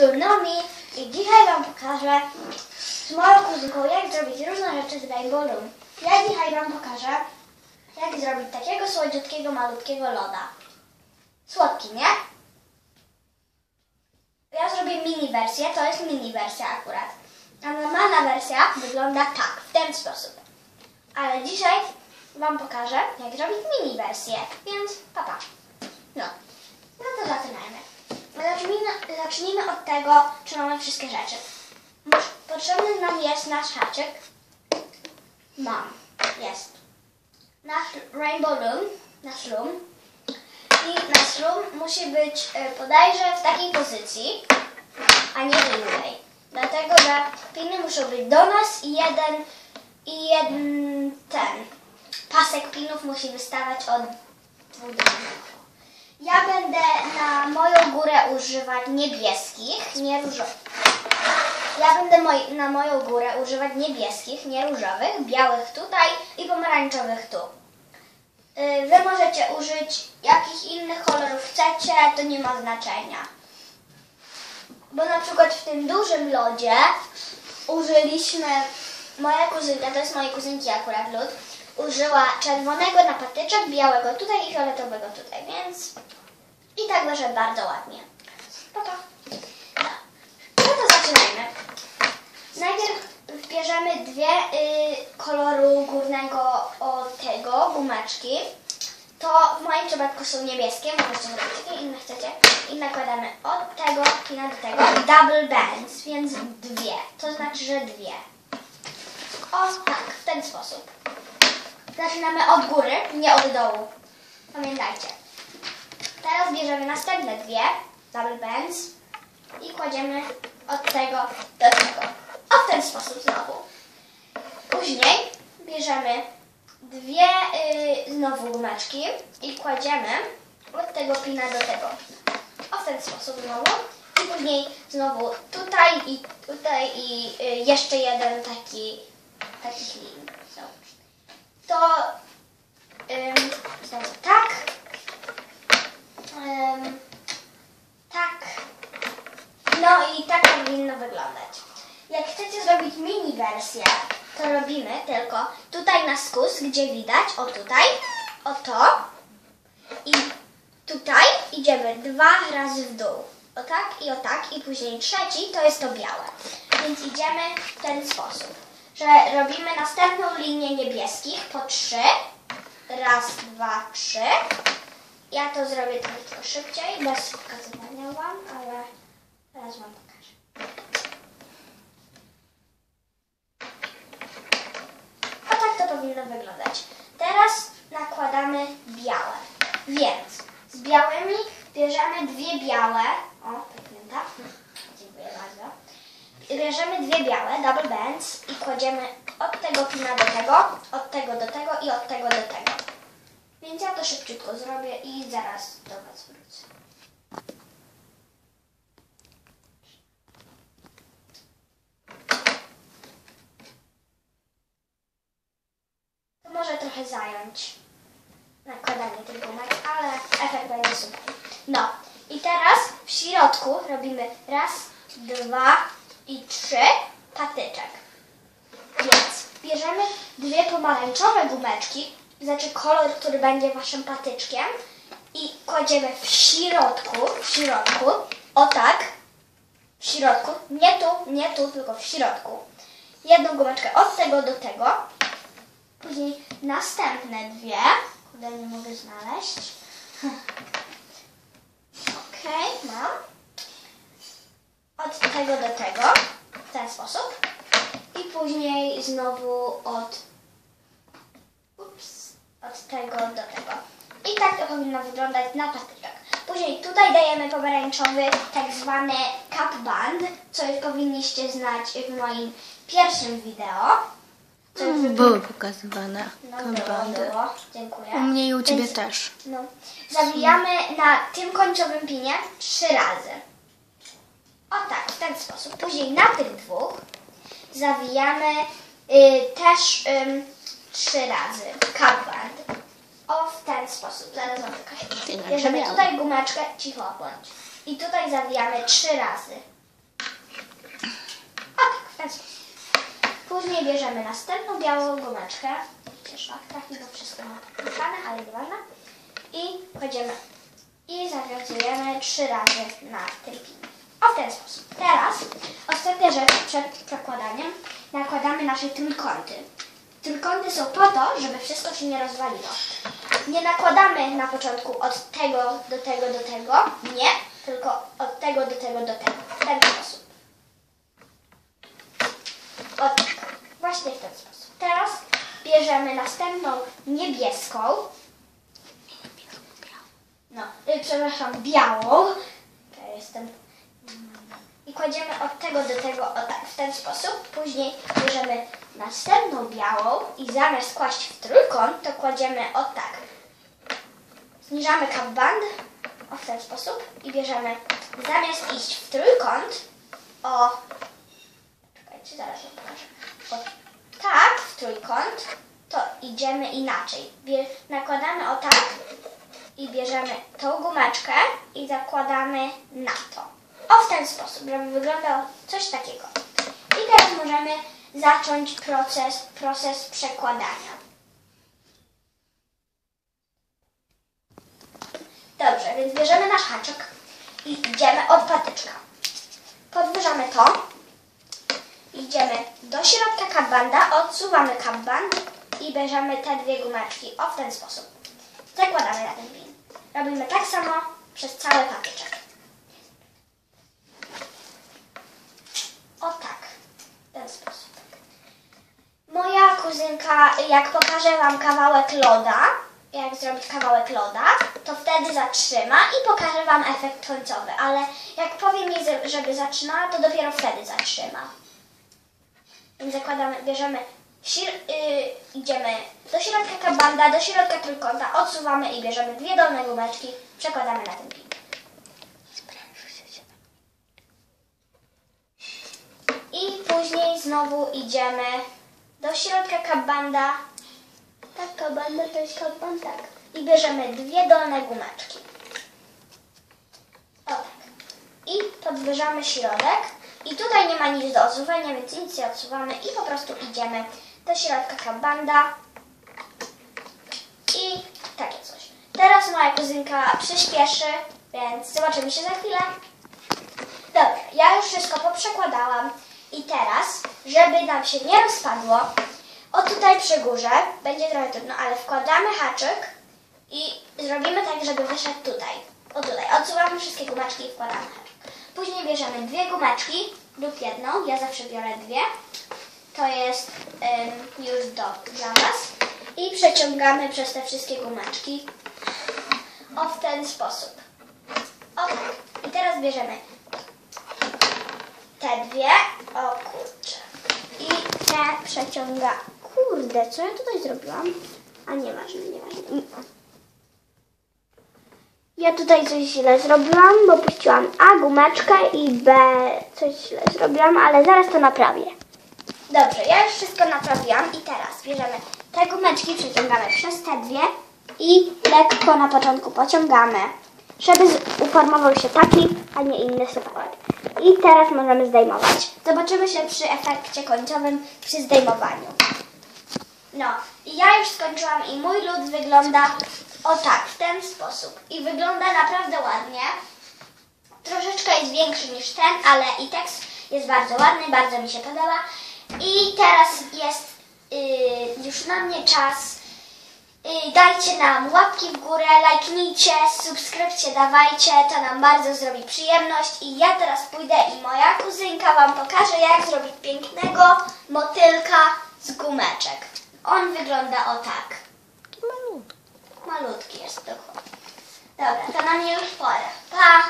tu Nomi i dzisiaj Wam pokażę z moją kuzynką jak zrobić różne rzeczy z Rainbow Room. Ja dzisiaj Wam pokażę jak zrobić takiego słodziutkiego, malutkiego loda. Słodki, nie? Ja zrobię mini wersję, to jest mini wersja akurat. A normalna wersja wygląda tak, w ten sposób. Ale dzisiaj Wam pokażę, jak zrobić mini wersję, więc papa. No, no to zaczynajmy. Zacznijmy, zacznijmy od tego, czy mamy wszystkie rzeczy. Potrzebny nam jest nasz haczyk. Mam, jest. Nasz rainbow room, nasz room. I nasz room musi być e, bodajże w takiej pozycji, a nie innej. Dlatego, że piny muszą być do nas i jeden, i jeden ten pasek pinów musi wystawać od dwóch do jednego. Ja będę na moją górę używać niebieskich, nie różowych. Ja będę moj, na moją górę używać niebieskich, nie różowych, białych tutaj i pomarańczowych tu. Y, Wy możecie użyć jakich innych kolorów chcecie, to nie ma znaczenia. Bo na przykład w tym dużym lodzie użyliśmy, moja kuzynka, to jest mojej kuzynki akurat lód, użyła czerwonego na patyczek, białego tutaj i fioletowego tutaj, więc i tak wyszedł bardzo ładnie. Pa, pa. No. to zaczynajmy. Najpierw wbierzemy dwie y, koloru górnego od tego, gumeczki. To w moim przypadku są niebieskie, możecie zrobić jakie inne chcecie. I nakładamy od tego i na do tego double bands, więc dwie. To znaczy, że dwie. O, tak, w ten sposób. Zaczynamy od góry, nie od dołu. Pamiętajcie. Teraz bierzemy następne dwie double bands i kładziemy od tego do tego. O w ten sposób znowu. Później bierzemy dwie y, znowu gumeczki i kładziemy od tego pina do tego. O w ten sposób znowu. I później znowu tutaj i tutaj i y, jeszcze jeden taki taki lin. Załóż. To ym, znowu tak. Ym, tak. No i tak powinno wyglądać. Jak chcecie zrobić mini wersję, to robimy tylko tutaj na skus, gdzie widać, o tutaj, o to i tutaj idziemy dwa razy w dół. O tak i o tak i później trzeci to jest to białe. Więc idziemy w ten sposób, że robimy następną linię niebieskich po trzy. Raz, dwa, trzy. Ja to zrobię trochę szybciej, bez pokazywania Wam, ale teraz Wam pokażę. O tak to powinno wyglądać. Teraz nakładamy białe. Więc z białymi bierzemy dwie białe. O, pęknięta. Dziękuję bardzo. Bierzemy dwie białe, double bands i kładziemy od tego pina do tego, od tego do tego i od tego do tego. Więc ja to szybciutko zrobię i zaraz do Was wrócę. To może trochę zająć nakładanie tych gumek, ale efekt będzie super. No i teraz w środku robimy raz, dwa i trzy patyczek. Więc bierzemy dwie pomarańczowe gumeczki, znaczy kolor, który będzie waszym patyczkiem i kładziemy w środku, w środku, o tak, w środku, nie tu, nie tu, tylko w środku. Jedną gumeczkę od tego do tego, później następne dwie, kurde nie mogę znaleźć. Okej, mam. Od tego do tego, w ten sposób. I później znowu od, ups, od tego do tego. I tak to powinno wyglądać na patyczek. Później tutaj dajemy pomarańczowy tak zwany cup band, co już powinniście znać w moim pierwszym wideo. Były pokazywane no, było, kabandy. było. Dziękuję. U mnie i u ciebie Więc- też. No. Zawijamy na tym końcowym pinie trzy razy. O tak, w ten sposób. Później na tych dwóch zawijamy y, też ym, trzy razy cup O, w ten sposób. Zaraz na Bierzemy tutaj gumeczkę, cicho bądź. I tutaj zawijamy trzy razy. ten sposób. Później bierzemy następną białą gumeczkę. Szlak trafi, wszystko ma napisane, ale nieważne. I kładziemy i zawiązujemy trzy razy na tym. O w ten sposób. Teraz ostatnia rzecz przed przekładaniem. Nakładamy nasze trójkąty. Trójkąty są po to, żeby wszystko się nie rozwaliło. Nie nakładamy na początku od tego do tego do tego. Nie, tylko od tego do tego do tego. W ten sposób. O tak. Właśnie w ten sposób. Teraz bierzemy następną niebieską. No, y, przepraszam, białą. Jestem. I kładziemy od tego do tego o tak, w ten sposób. Później bierzemy następną białą i zamiast kłaść w trójkąt, to kładziemy o tak. Zniżamy kapband o w ten sposób i bierzemy zamiast iść w trójkąt o Czekajcie, zaraz wam pokażę. O tak, w trójkąt, to idziemy inaczej. Nakładamy o tak i bierzemy tą gumeczkę i zakładamy na to. O w ten sposób, żeby wyglądał coś takiego. I teraz możemy zacząć proces, proces przekładania. Dobrze, więc bierzemy nasz haczyk i idziemy od patyczka. Podwyżamy to do środka kabbanda, odsuwamy kabband i bierzemy te dwie gumeczki. O, w ten sposób. Zakładamy na ten pin. Robimy tak samo przez cały patyczek. O tak. W ten sposób. Moja kuzynka, jak pokażę Wam kawałek loda, jak zrobić kawałek loda, to wtedy zatrzyma i pokażę Wam efekt końcowy. Ale jak powiem jej, żeby zatrzymała, to dopiero wtedy zatrzyma. Zakładamy, bierzemy, śr- y, idziemy do środka kabanda, do środka trójkąta, odsuwamy i bierzemy dwie dolne gumeczki, przekładamy na ten pin. I później znowu idziemy do środka kabanda. Tak, kabanda to jest kaban, tak. I bierzemy dwie dolne gumeczki. O tak. I podwyżamy środek. I tutaj nie ma nic do odsuwania, więc nic nie odsuwamy i po prostu idziemy do środka kabanda. I takie coś. Teraz moja kuzynka przyspieszy, więc zobaczymy się za chwilę. Dobra, ja już wszystko poprzekładałam i teraz, żeby nam się nie rozpadło, o tutaj przy górze, będzie trochę trudno, ale wkładamy haczyk i zrobimy tak, żeby wyszedł tutaj. O tutaj, odsuwamy wszystkie gumeczki i wkładamy haczyk. Później bierzemy dwie gumeczki lub jedną, ja zawsze biorę dwie. To jest ym, już do, dla Was. I przeciągamy przez te wszystkie gumeczki. O w ten sposób. O tak. I teraz bierzemy te dwie. O kurczę. I te przeciąga. Kurde, co ja tutaj zrobiłam? A nieważne, nieważne. Ja tutaj coś źle zrobiłam, bo puściłam A gumeczkę i B coś źle zrobiłam, ale zaraz to naprawię. Dobrze, ja już wszystko naprawiłam i teraz bierzemy te gumeczki, przeciągamy przez te dwie i lekko na początku pociągamy, żeby uformował się taki, a nie inny supełek. I teraz możemy zdejmować. Zobaczymy się przy efekcie końcowym przy zdejmowaniu. No, i ja już skończyłam i mój lód wygląda o tak, w ten sposób. I wygląda naprawdę ładnie. Troszeczkę jest większy niż ten, ale i tekst jest bardzo ładny, bardzo mi się podoba. I teraz jest y, już na mnie czas. Y, dajcie nam łapki w górę, lajknijcie, subskrypcję dawajcie, to nam bardzo zrobi przyjemność. I ja teraz pójdę i moja kuzynka Wam pokaże, jak zrobić pięknego motylka z gumeczek. On wygląda o tak. Jest dokładnie. Dobra, to na mnie już pora. Pa!